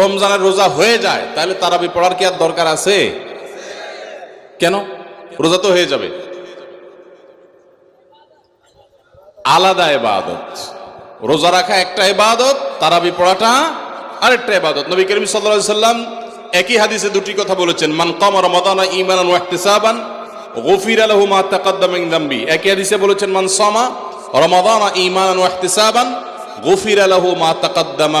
রমজানের রোজা হয়ে যায়, তাহলে তারাবি পড়ার কি আর দরকার আছে? কেন? রোজা তো হয়ে যাবে। আলাদা এবাদত রোজা রাখা একটা ইবাদত, তারাবি পড়াটা আরেকটা ইবাদত। নবী করিম আলাইহি সাল্লাম একই হাদিসে দুটি কথা বলেছেন, মান কামা রমাদানা ঈমানান ওয়া ইহতিসাবান, গুফিরা লাহু মা তাকাদ্দামা মিন যামবি একই হাদিসে বলেছেন, মান সামা রমাদানা ঈমানান ওয়া ইহতিসাবান, গুফিরা লাহু মা তাকাদ্দামা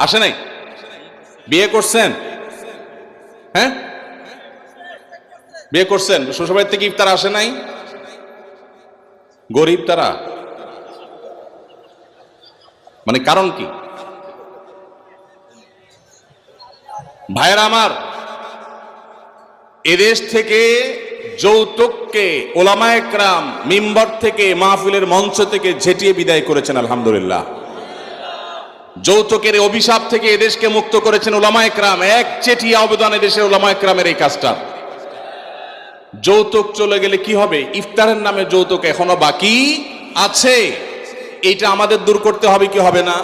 আসে নাই? বিয়ে করছেন? হ্যাঁ? বিয়ে করছেন? শ্বশুরবাড়ি থেকে ইফতার আসে নাই? গরিব তারা? মানে কারণ কি? ভাইয়ের আমার, এদেশ থেকে যৌতুককে ওলামায়করাম মিম্বর থেকে মাহফিলের মঞ্চ থেকে ঝেটিয়ে বিদায় করেছেন, আলহামদুলিল্লাহ। যৌতুকের অভিশাপ থেকে এদেশকে মুক্ত করেছেন ওলামায়করাম এক চেটিয়া অবদান এদেশের ওলামায়করামের এই কাজটা। যৌতুক চলে গেলে কি হবে? ইফতারের নামে যৌতুক এখনও বাকি আছে। এইটা আমাদের দূর করতে হবে কি হবে না?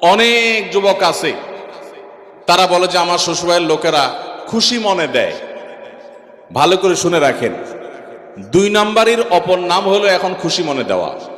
অনেক যুবক আছে, তারা বলে যে আমার শ্বশুরের লোকেরা খুশি মনে দেয়। ভালো করে শুনে রাখেন। দুই নাম্বারের অপর নাম হলো এখন খুশি মনে দেওয়া।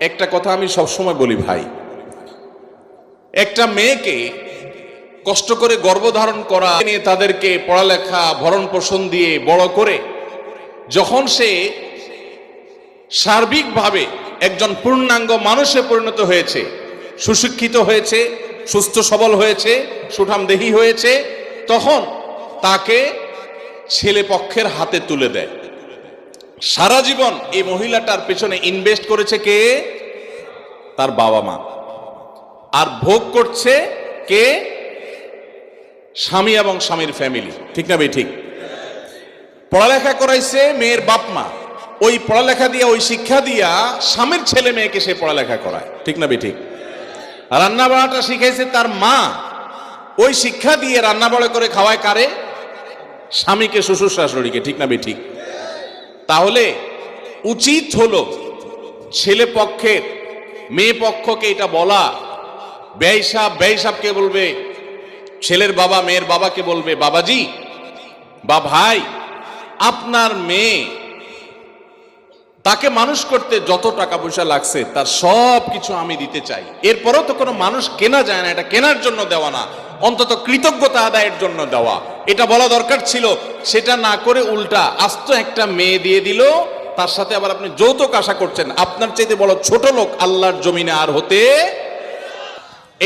একটা কথা আমি সবসময় বলি ভাই, একটা মেয়েকে কষ্ট করে গর্ভধারণ করা নিয়ে তাদেরকে পড়ালেখা ভরণ পোষণ দিয়ে বড় করে, যখন সে সার্বিকভাবে একজন পূর্ণাঙ্গ মানুষে পরিণত হয়েছে, সুশিক্ষিত হয়েছে, সুস্থ সবল হয়েছে সুঠাম সুঠামদেহী হয়েছে, তখন তাকে ছেলে পক্ষের হাতে তুলে দেয়। সারা জীবন এই মহিলাটার পেছনে ইনভেস্ট করেছে কে? তার বাবা মা। আর ভোগ করছে কে? স্বামী এবং স্বামীর ফ্যামিলি ঠিক না ভাই? ঠিক। পড়ালেখা করাইছে মেয়ের বাপ মা। ওই পড়ালেখা দিয়া, ওই শিক্ষা দিয়া স্বামীর ছেলে মেয়েকে সে পড়ালেখা করায়। ঠিক না ঠিক। রান্না বাড়াটা শিখাইছে তার মা। ওই শিক্ষা দিয়ে রান্না বাড়া করে খাওয়ায় কারে? স্বামীকে, শ্বশুর শাশুড়িকে। ঠিক না ঠিক। তাহলে উচিত হলো ছেলে পক্ষের, মেয়ে পক্ষকে এটা বলা। ব্যয়সাব সাহ ব্যয় সাহকে বলবে, ছেলের বাবা, মেয়ের বাবাকে বলবে, বাবাজি বা ভাই, আপনার মেয়ে তাকে মানুষ করতে যত টাকা পয়সা লাগছে, তার সব কিছু আমি দিতে চাই। এরপরও তো কোনো মানুষ কেনা যায় না, এটা কেনার জন্য দেওয়া না। অন্তত কৃতজ্ঞতা আদায়ের জন্য দেওয়া। এটা বলা দরকার ছিল, সেটা না করে উল্টা আস্ত একটা মেয়ে দিয়ে দিল, তার সাথে আবার আপনি যৌতুক আশা করছেন। আপনার চাইতে বড় ছোট লোক আল্লাহর জমিনে আর হতে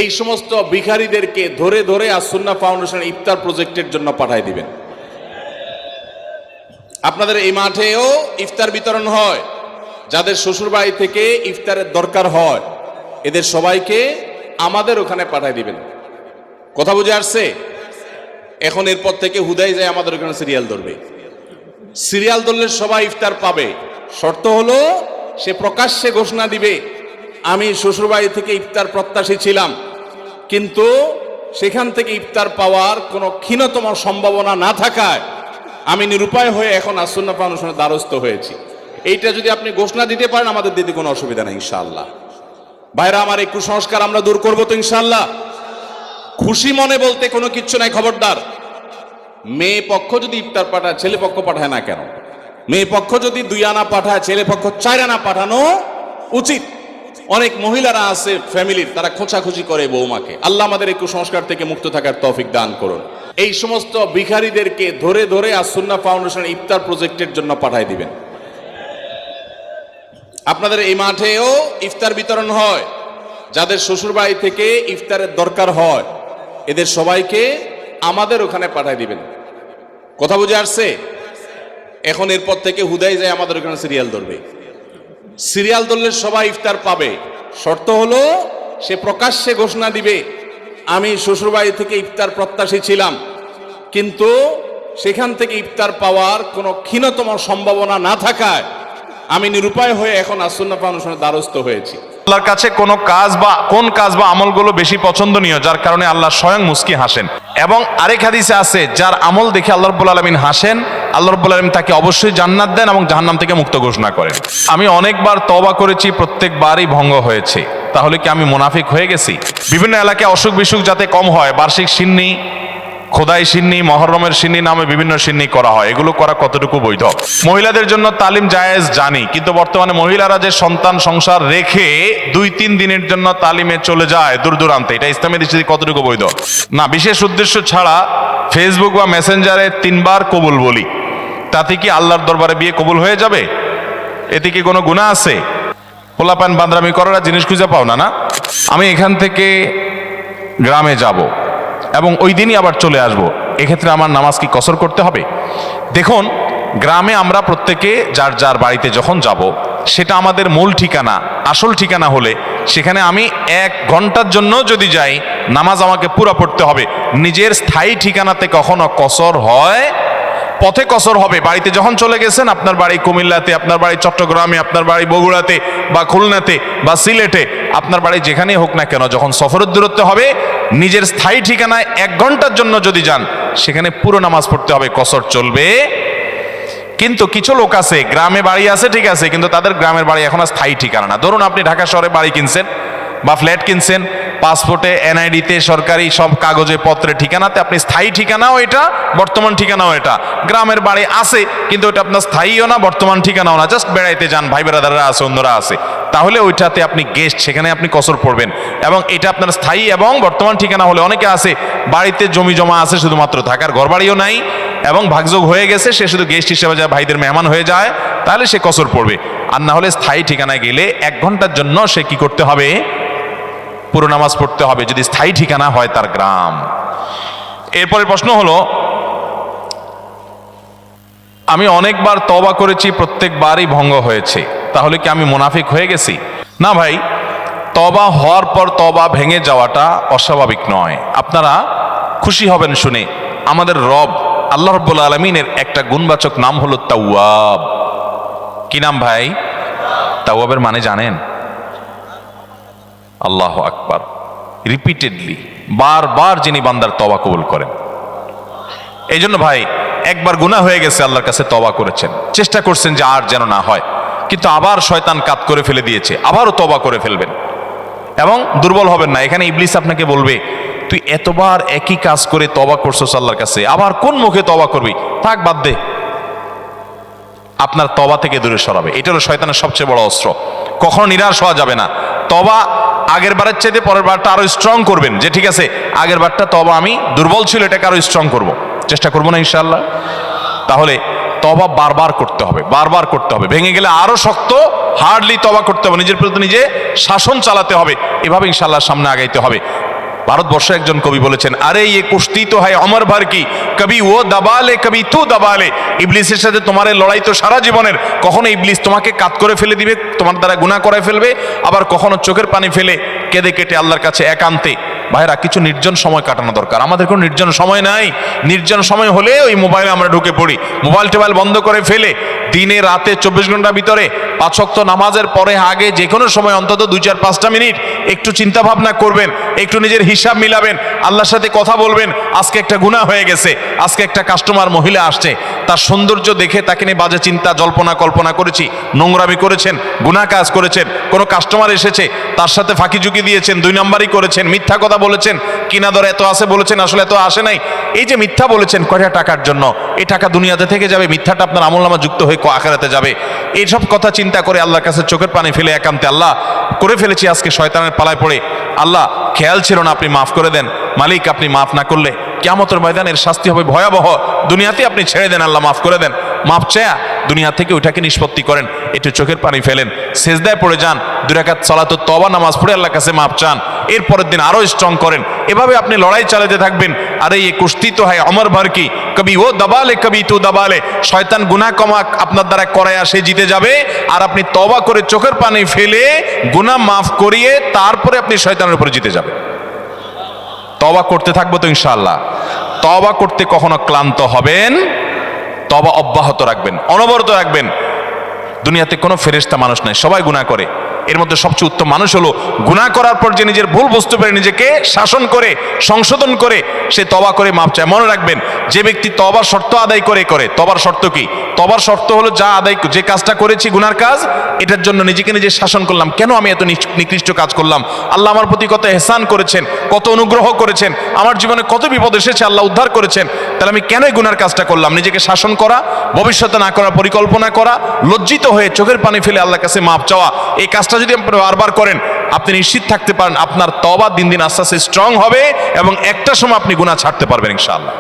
এই সমস্ত ভিখারীদেরকে ধরে ধরে আসুন্না ফাউন্ডেশন ইফতার প্রজেক্টের জন্য পাঠাই দিবেন। আপনাদের এই মাঠেও ইফতার বিতরণ হয়, যাদের শ্বশুর বাড়ি থেকে ইফতারের দরকার হয়, এদের সবাইকে আমাদের ওখানে পাঠাই দিবেন। কথা বুঝে আসছে? এখন এরপর থেকে হুদাই যায় আমাদের ওখানে সিরিয়াল ধরবে। সিরিয়াল ধরলে সবাই ইফতার পাবে। শর্ত হলো, সে প্রকাশ্যে ঘোষণা দিবে, আমি শ্বশুরবাড়ি থেকে ইফতার প্রত্যাশী ছিলাম, কিন্তু সেখান থেকে ইফতার পাওয়ার কোনো ক্ষীণতম সম্ভাবনা না থাকায় আমি নিরুপায় হয়ে এখন আসন্না ফাউন্ডেশনের দ্বারস্থ হয়েছি। এইটা যদি আপনি ঘোষণা দিতে পারেন, আমাদের দিতে কোনো অসুবিধা নেই, ইনশাআল্লাহ। ভাইরা, আমার এই কুসংস্কার আমরা দূর করব তো, ইনশাআল্লাহ। খুশি মনে বলতে কোনো কিচ্ছু নাই, খবরদার। মেয়ে পক্ষ যদি ইফতার পাঠায়, ছেলে পক্ষ পাঠায় না কেন? মেয়ে পক্ষ যদি দুই আনা পাঠায়, ছেলে পক্ষ চার আনা পাঠানো উচিত। অনেক মহিলারা আছে ফ্যামিলির, তারা খোঁচাখুচি করে বৌমাকে। আল্লাহ আমাদের এই কুসংস্কার থেকে মুক্ত থাকার তৌফিক দান করুন। এই সমস্ত ভিখারিদেরকে ধরে ধরে আসুন্না ফাউন্ডেশন ইফতার প্রজেক্টের জন্য পাঠাই দিবেন। আপনাদের এই মাঠেও ইফতার বিতরণ হয়। যাদের শ্বশুর বাড়ি থেকে ইফতারের দরকার হয়, এদের সবাইকে আমাদের ওখানে পাঠাই দিবেন। কথা বুঝে আসছে? এখন এরপর থেকে হুদাই যায় আমাদের ওখানে সিরিয়াল ধরবে। সিরিয়াল ধরলে সবাই ইফতার পাবে। শর্ত হলো, সে প্রকাশ্যে ঘোষণা দিবে, আমি শ্বশুরবাড়ি থেকে ইফতার প্রত্যাশী ছিলাম। কিন্তু সেখান থেকে ইফতার পাওয়ার কোনো ক্ষীণতম সম্ভাবনা না থাকায় আমি নিরুপায় হয়ে এখন আসন্না ফাউন্ডেশনের দ্বারস্থ হয়েছি। আল্লাহর কাছে কোন কাজ বা কোন কাজ বা আমলগুলো বেশি পছন্দনীয়, যার কারণে আল্লাহ স্বয়ং মুস্কি হাসেন। এবং আরেক হাদিসে আছে, যার আমল দেখে আল্লাহ রব্বুল আলমিন হাসেন, আল্লাহ রব্বুল আলমিন তাকে অবশ্যই জান্নাত দেন এবং জাহান্নাম থেকে মুক্ত ঘোষণা করেন। আমি অনেকবার তবা করেছি, প্রত্যেকবারই ভঙ্গ হয়েছে। তাহলে কি আমি মুনাফিক হয়ে গেছি? বিভিন্ন এলাকায় অসুখ বিসুখ যাতে কম হয়, বার্ষিক সিন্নি খোদাই সিন্নি, মহরমের সিন্নি নামে বিভিন্ন সিন্নি করা হয়। এগুলো করা কতটুকু বৈধ? মহিলাদের জন্য তালিম জায়েজ, জানি। কিন্তু বর্তমানে মহিলারা যে সন্তান সংসার রেখে দুই তিন দিনের জন্য তালিমে চলে যায়, দূর দূরান্তে। এটা ইসলামের দৃষ্টিতে কতটুকু বৈধ? না, বিশেষ উদ্দেশ্য ছাড়া ফেসবুক বা মেসেঞ্জারে তিনবার কবুল বলি। তাতে কি আল্লাহর দরবারে বিয়ে কবুল হয়ে যাবে? এতে কি কোনো গুণা আছে? পোলাপান বান্দরামি করার জিনিস খুঁজে পাও না না? আমি এখান থেকে গ্রামে যাব। এবং ওই দিনই আবার চলে আসব। এক্ষেত্রে আমার নামাজ কি কসর করতে হবে? দেখুন, গ্রামে আমরা প্রত্যেকে যার যার বাড়িতে যখন যাব, সেটা আমাদের মূল ঠিকানা, আসল ঠিকানা হলে সেখানে আমি এক ঘণ্টার জন্য যদি যাই, নামাজ আমাকে পুরা পড়তে হবে। নিজের স্থায়ী ঠিকানাতে কখনো কসর হয় পথে কসর হবে। বাড়িতে যখন চলে গেছেন, আপনার বাড়ি কুমিল্লাতে, আপনার বাড়ি চট্টগ্রামে, আপনার বাড়ি বগুড়াতে বা খুলনাতে বা সিলেটে, আপনার বাড়ি যেখানেই হোক না কেন, যখন সফরের দূরত্ব হবে, নিজের স্থায়ী ঠিকানায় এক ঘণ্টার জন্য যদি যান, সেখানে পুরো নামাজ পড়তে হবে, কসর চলবে। কিন্তু কিছু লোক আছে, গ্রামে বাড়ি আছে, ঠিক আছে, কিন্তু তাদের গ্রামের বাড়ি এখন আর স্থায়ী ঠিকানা না। ধরুন আপনি ঢাকা শহরে বাড়ি কিনছেন বা ফ্ল্যাট কিনছেন পাসপোর্টে, এনআইডিতে, সরকারি সব কাগজে, পত্রে ঠিকানাতে, আপনি স্থায়ী ঠিকানাও এটা, বর্তমান ঠিকানাও এটা। গ্রামের বাড়ি আছে, কিন্তু ওটা আপনার স্থায়ীও না, বর্তমান ঠিকানাও না। জাস্ট বেড়াইতে যান, ভাই বেড়াদাররা আছে, অন্যরা আছে। তাহলে ওইটাতে আপনি গেস্ট, সেখানে আপনি কসর পড়বেন। এবং এটা আপনার স্থায়ী এবং বর্তমান ঠিকানা হলে অনেকে আছে, বাড়িতে জমি জমা আছে, শুধুমাত্র থাকার ঘর বাড়িও নাই, এবং ভাগযোগ হয়ে গেছে, সে শুধু গেস্ট হিসেবে যায়, ভাইদের মেহমান হয়ে যায়, তাহলে সে কসর পড়বে। আর না হলে স্থায়ী ঠিকানায় গেলে এক ঘণ্টার জন্য সে কি করতে হবে? পুরো নামাজ পড়তে হবে, যদি স্থায়ী ঠিকানা হয় তার গ্রাম। এরপরে প্রশ্ন হলো, আমি অনেকবার তবা করেছি, প্রত্যেকবারই ভঙ্গ হয়েছে। তাহলে কি আমি মুনাফিক হয়ে গেছি? না ভাই তবা হওয়ার পর তবা ভেঙে যাওয়াটা অস্বাভাবিক নয়। আপনারা খুশি হবেন শুনে, আমাদের রব আল্লাহ রব্বুল আলমিনের একটা গুণবাচক নাম হলো তাওয়াব। কি নাম ভাই? তাওয়াবের মানে জানেন? আল্লাহ আকবার। রিপিটেডলি বারবার যিনি বান্দার তবা কবুল করেন। এই জন্য ভাই, একবার গুনাহ হয়ে গেছে, আল্লাহর কাছে তবা করেছেন। চেষ্টা করছেন যে আর যেন না হয়। কিন্তু আবার শয়তান কাত করে ফেলে দিয়েছে, আবারও তবা করে ফেলবেন। এবং দুর্বল হবেন না। এখানে ইবলিস আপনাকে বলবে, তুই এতবার একই কাজ করে তবা করছস আল্লাহর কাছে, আবার কোন মুখে তবা করবি? থাক, বাদ দে। আপনার তবা থেকে দূরে সরাবে। এটা হলো শয়তানের সবচেয়ে বড় অস্ত্র। কখনো নিরাশ হওয়া যাবে না। তবা আগের বারের চাইতে পরের বারটা আরও স্ট্রং করবেন যে, ঠিক আছে, আগের বারটা তবা আমি দুর্বল ছিল, এটাকে আরও স্ট্রং করব। চেষ্টা করব না ইনশাল্লাহ তাহলে তবা বারবার করতে হবে, বারবার করতে হবে। ভেঙে গেলে আরও শক্ত হার্ডলি তবা করতে হবে। নিজের প্রতি নিজে শাসন চালাতে হবে। এভাবে ইনশাল্লাহ সামনে আগাইতে হবে। ভারতবর্ষ একজন কবি বলেছেন, আরে ইয়ে কুস্তি তো হয় অমর ভার কি? কবি ও দাবালে, কবি তু দাবালে। ইবলিসের সাথে তোমার লড়াই তো সারা জীবনের। কখনো ইবলিস তোমাকে কাত করে ফেলে দিবে, তোমার দ্বারা গুণা করায় ফেলবে, আবার কখনো চোখের পানি ফেলে কেঁদে কেটে আল্লাহর কাছে একান্তে। ভাইরা কিছু নির্জন সময় কাটানো দরকার। আমাদের কোনো নির্জন সময় নাই। নির্জন সময় হলে ওই মোবাইলে আমরা ঢুকে পড়ি। মোবাইল টোবাইল বন্ধ করে ফেলে দিনে রাতে চব্বিশ ঘণ্টার ভিতরে পাঁচ ওয়াক্ত নামাজের পরে আগে যে কোনো সময় অন্তত দুই চার পাঁচটা মিনিট একটু চিন্তা ভাবনা করবেন, একটু নিজের হিসাব মিলাবেন, আল্লাহর সাথে কথা বলবেন, আজকে একটা গুণা হয়ে গেছে, আজকে একটা কাস্টমার মহিলা আসছে, তার সৌন্দর্য দেখে তাকে নিয়ে বাজে চিন্তা, জল্পনা, কল্পনা করেছি, নোংরামি করেছেন গুণা কাজ করেছেন, কোনো কাস্টমার এসেছে, তার সাথে ফাঁকি ঝুঁকি দিয়েছেন, দুই নাম্বারই করেছেন, মিথ্যা কথা বলেছেন, কিনা দর এত আসে বলেছেন, আসলে এত আসে নাই, এই যে মিথ্যা বলেছেন, কয়টা টাকার জন্য? এই টাকা দুনিয়াতে থেকে যাবে, মিথ্যাটা আপনার আমল নামা যুক্ত হয়ে আখারাতে যাবে। এইসব কথা চিন্তা করে আল্লাহর কাছে চোখের পানি ফেলে একান্তে আল্লাহ, করে ফেলেছি, আজকে শয়তানের পালায় পড়ে। আল্লাহ, খেয়াল ছিল না, আপনি মাফ করে দেন। মালিক, আপনি মাফ না করলে কেমতর ময়দানের শাস্তি হবে ভয়াবহ। দুনিয়াতে আপনি ছেড়ে দেন, আল্লাহ মাফ করে দেন। মাফ চেয়া, দুনিয়া থেকে ওইটাকে নিষ্পত্তি করেন। একটু চোখের পানি ফেলেন। সেজদায় পড়ে যান। দুরাকাত সলাত তবা নামাজ পড়ে আল্লাহর কাছে মাপ চান। এর পরের দিন আরও স্ট্রং করেন। এভাবে আপনি লড়াই চালাতে থাকবেন। আরে এই কুস্তি তো হয় অমর ভার কি? কবি, ও দাবালে, কবি তু দাবালে। শয়তান গুনা কমা আপনার দ্বারা করায় সে জিতে যাবে। আর আপনি তবা করে চোখের পানি ফেলে গুনা মাফ করিয়ে তারপরে আপনি শয়তানের উপরে জিতে যাবেন। তবা করতে থাকব তো ইনশাল্লাহ তবা করতে কখনো ক্লান্ত হবেন তবা অব্যাহত রাখবেন, অনবরত রাখবেন। দুনিয়াতে কোনো ফেরেস্তা মানুষ নাই, সবাই গুণা করে। এর মধ্যে সবচেয়ে উত্তম মানুষ হলো গুণা করার পর যে নিজের ভুল বুঝতে পেরে নিজেকে শাসন করে, সংশোধন করে, সে তবা করে মাপ চায়। মনে রাখবেন, যে ব্যক্তি তবার শর্ত আদায় করে করে। তবার শর্ত কি? তবার শর্ত হলো যা আদায়, যে কাজটা করেছি, গুনার কাজ, এটার জন্য নিজেকে নিজে শাসন করলাম। কেন আমি এত নিকৃষ্ট কাজ করলাম? আল্লাহ আমার প্রতি কত এহসান করেছেন, কত অনুগ্রহ করেছেন, আমার জীবনে কত বিপদ এসেছে, আল্লাহ উদ্ধার করেছেন। তাহলে আমি কেন গুনার কাজটা করলাম? নিজেকে শাসন করা, ভবিষ্যতে না করার পরিকল্পনা করা, লজ্জিত হয়ে চোখের পানি ফেলে আল্লাহর কাছে মাপ চাওয়া, এই কাজটা যদি আপনি বারবার করেন, আপনি নিশ্চিত থাকতে পারেন আপনার তবা দিন দিন আস্তে আস্তে স্ট্রং হবে এবং একটা সময় আপনি গুণা ছাড়তে পারবেন ইনশাআল্লাহ।